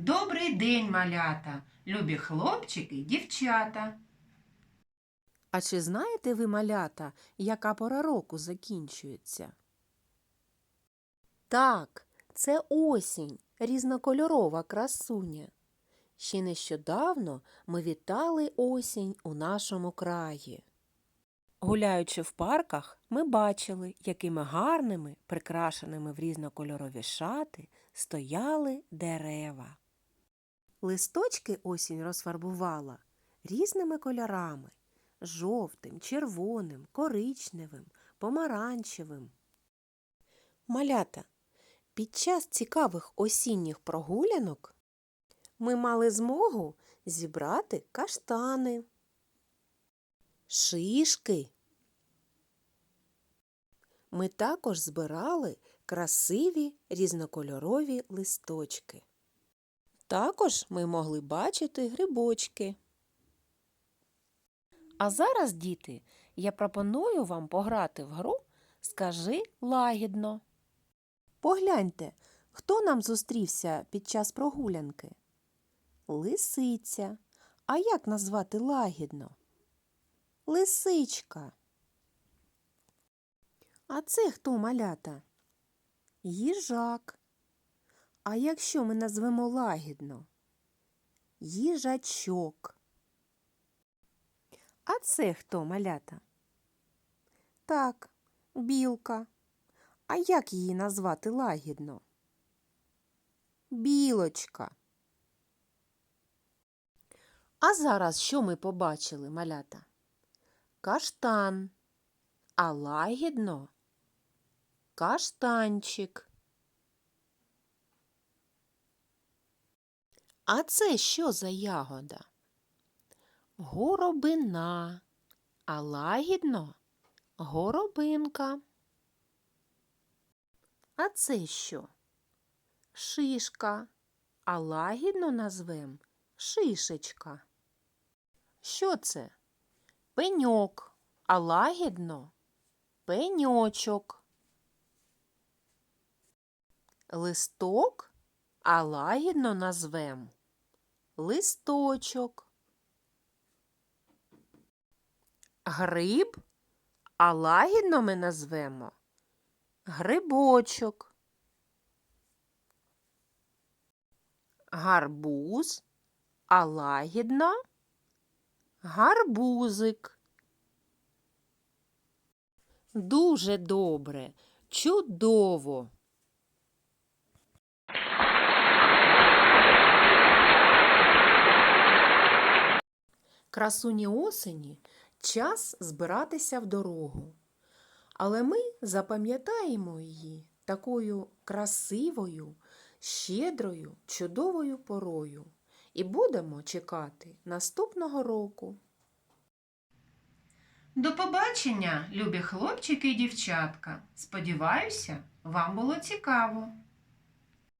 Добрий день, малята, любі хлопчики й дівчата. А чи знаєте ви, малята, яка пора року закінчується? Так, це осінь, різнокольорова красуня. Ще нещодавно ми вітали осінь у нашому краї. Гуляючи в парках, ми бачили, якими гарними, прикрашеними в різнокольорові шати, стояли дерева. Листочки осінь розфарбувала різними кольорами жовтим, червоним, коричневим, помаранчевим. Малята, під час цікавих осінніх прогулянок ми мали змогу зібрати каштани, шишки. Ми також збирали красиві різнокольорові листочки. Також ми могли бачити грибочки. А зараз, діти, я пропоную вам пограти в гру Скажи лагідно. Погляньте, хто нам зустрівся під час прогулянки? Лисиця. А як назвати лагідно? Лисичка. А це хто малята? Їжак. А якщо ми назвемо лагідно? Їжачок. А це хто малята? Так, білка. А як її назвати лагідно? Білочка. А зараз що ми побачили, малята? Каштан. А лагідно каштанчик. А це що за ягода? Горобина, а лагідно горобинка. А це що? Шишка, а лагідно назвем шишечка. Що це? Пеньок, а лагідно пеньочок. Листок, а лагідно назвем листочок. Гриб, а лагідно ми назвемо грибочок. Гарбуз, а лагідно гарбузик. Дуже добре, чудово. Красуні осені час збиратися в дорогу. Але ми запам'ятаємо її такою красивою, щедрою, чудовою порою і будемо чекати наступного року. До побачення, любі хлопчики і дівчатка. Сподіваюся, вам було цікаво.